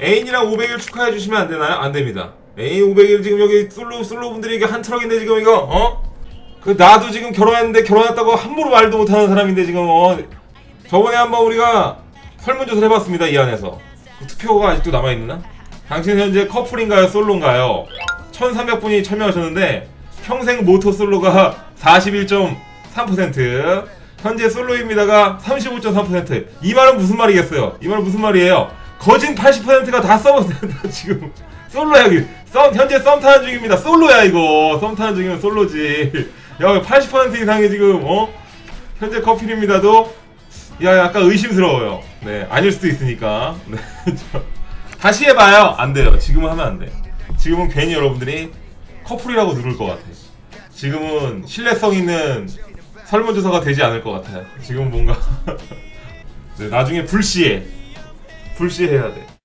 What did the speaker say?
애인이랑 500일 축하해 주시면 안 되나요? 안 됩니다. 애인 500일 지금 여기 솔로 솔로 분들이 이게 한 트럭인데 지금 이거 어? 그 나도 지금 결혼했는데 결혼했다고 함부로 말도 못하는 사람인데 지금 어 저번에 한번 우리가 설문조사를 해봤습니다 이 안에서 그 투표가 아직도 남아있나? 당신 현재 커플인가요 솔로인가요? 1300분이 참여하셨는데 평생 모토 솔로가 41.3% 현재 솔로입니다가 35.3%이 말은 무슨 말이겠어요? 이 말은 무슨 말이에요? 거진 80%가 다 썸, 지금 솔로야 여기 썸 현재 썸 타는 중입니다 솔로야 이거 썸 타는 중이면 솔로지 야, 80% 이상이 지금 어 현재 커플입니다도 야 약간 의심스러워요. 네 아닐 수도 있으니까. 네. 저- 다시 해봐요. 안 돼요. 지금은 하면 안 돼. 지금은 괜히 여러분들이 커플이라고 누를 것 같아. 지금은 신뢰성 있는 설문조사가 되지 않을 것 같아요. 지금 뭔가 네, 나중에 불시에 불시해야 돼.